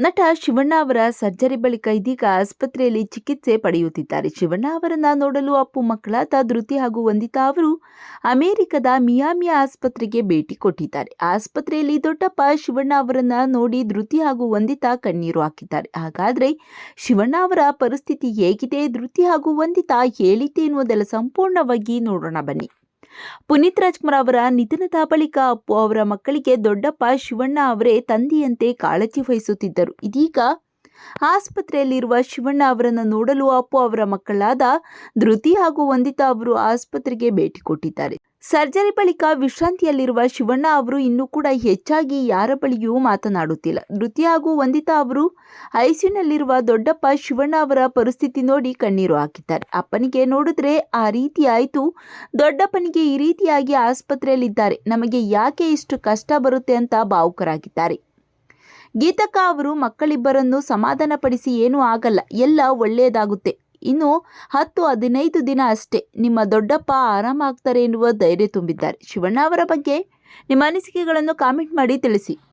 ನಟ ಶಿವಣ್ಣ ಅವರ ಸರ್ಜರಿ ಬಳಿಕ ಇದೀಗ ಆಸ್ಪತ್ರೆಯಲ್ಲಿ ಚಿಕಿತ್ಸೆ ಪಡೆಯುತ್ತಿದ್ದಾರೆ. ಶಿವಣ್ಣ ಅವರನ್ನ ನೋಡಲು ಅಪ್ಪು ಮಕ್ಕಳಾದ ಧೃತಿ ಹಾಗೂ ವಂದಿತಾ ಅವರು ಅಮೆರಿಕದ ಮಿಯಾಮಿ ಆಸ್ಪತ್ರೆಗೆ ಭೇಟಿ ಕೊಟ್ಟಿದ್ದಾರೆ. ಆಸ್ಪತ್ರೆಯಲ್ಲಿ ದೊಡ್ಡಪ್ಪ ಶಿವಣ್ಣ ಅವರನ್ನ ನೋಡಿ ಧೃತಿ ಹಾಗೂ ವಂದಿತಾ ಕಣ್ಣೀರು ಹಾಕಿದ್ದಾರೆ. ಹಾಗಾದ್ರೆ ಶಿವಣ್ಣ ಅವರ ಪರಿಸ್ಥಿತಿ ಹೇಗಿದೆ? ಧೃತಿ ಹಾಗೂ ವಂದಿತಾ ಹೇಳಿದ್ದೇನುವುದೆಲ್ಲ ಸಂಪೂರ್ಣವಾಗಿ ನೋಡೋಣ ಬನ್ನಿ. ಪುನೀತ್ ರಾಜ್ಕುಮಾರ್ ಅವರ ನಿಧನದ ಬಳಿಕ ಅಪ್ಪು ಅವರ ಮಕ್ಕಳಿಗೆ ದೊಡ್ಡಪ್ಪ ಶಿವಣ್ಣ ಅವರೇ ತಂದೆಯಂತೆ ಕಾಳಜಿ ವಹಿಸುತ್ತಿದ್ದರು. ಇದೀಗ ಆಸ್ಪತ್ರೆಯಲ್ಲಿರುವ ಶಿವಣ್ಣ ಅವರನ್ನು ನೋಡಲು ಅಪ್ಪು ಅವರ ಮಕ್ಕಳಾದ ಧೃತಿ ಹಾಗೂ ವಂದಿತಾ ಅವರು ಆಸ್ಪತ್ರೆಗೆ ಭೇಟಿ ಕೊಟ್ಟಿದ್ದಾರೆ. ಸರ್ಜರಿ ಬಳಿಕ ವಿಶ್ರಾಂತಿಯಲ್ಲಿರುವ ಶಿವಣ್ಣ ಅವರು ಇನ್ನೂ ಕೂಡ ಹೆಚ್ಚಾಗಿ ಯಾರ ಬಳಿಯೂ ಮಾತನಾಡುತ್ತಿಲ್ಲ. ಧೃತಿ ಹಾಗೂ ವಂದಿತಾ ಅವರು ಐಸಿಯುನಲ್ಲಿರುವ ದೊಡ್ಡಪ್ಪ ಶಿವಣ್ಣ ಅವರ ಪರಿಸ್ಥಿತಿ ನೋಡಿ ಕಣ್ಣೀರು ಹಾಕಿದ್ದಾರೆ. ಅಪ್ಪನಿಗೆ ನೋಡಿದ್ರೆ ಆ ರೀತಿ ಆಯಿತು. ದೊಡ್ಡಪ್ಪನಿಗೆ ಈ ರೀತಿಯಾಗಿ ಆಸ್ಪತ್ರೆಯಲ್ಲಿದ್ದಾರೆ. ನಮಗೆ ಯಾಕೆ ಇಷ್ಟು ಕಷ್ಟ ಬರುತ್ತೆ ಅಂತ ಭಾವುಕರಾಗಿದ್ದಾರೆ. ಗೀತಕ್ಕ ಅವರು ಮಕ್ಕಳಿಬ್ಬರನ್ನು ಸಮಾಧಾನಪಡಿಸಿ ಏನೂ ಆಗಲ್ಲ. ಎಲ್ಲ ಒಳ್ಳೆಯದಾಗುತ್ತೆ. ಇನ್ನು ಹತ್ತು ಹದಿನೈದು ದಿನ ಅಷ್ಟೇ ನಿಮ್ಮ ದೊಡ್ಡಪ್ಪ ಆರಾಮಾಗ್ತಾರೆ ಎನ್ನುವ ಧೈರ್ಯ ತುಂಬಿದ್ದಾರೆ. ಶಿವಣ್ಣ ಅವರ ಬಗ್ಗೆ ನಿಮ್ಮ ಅನಿಸಿಕೆಗಳನ್ನು ಕಾಮೆಂಟ್ ಮಾಡಿ ತಿಳಿಸಿ.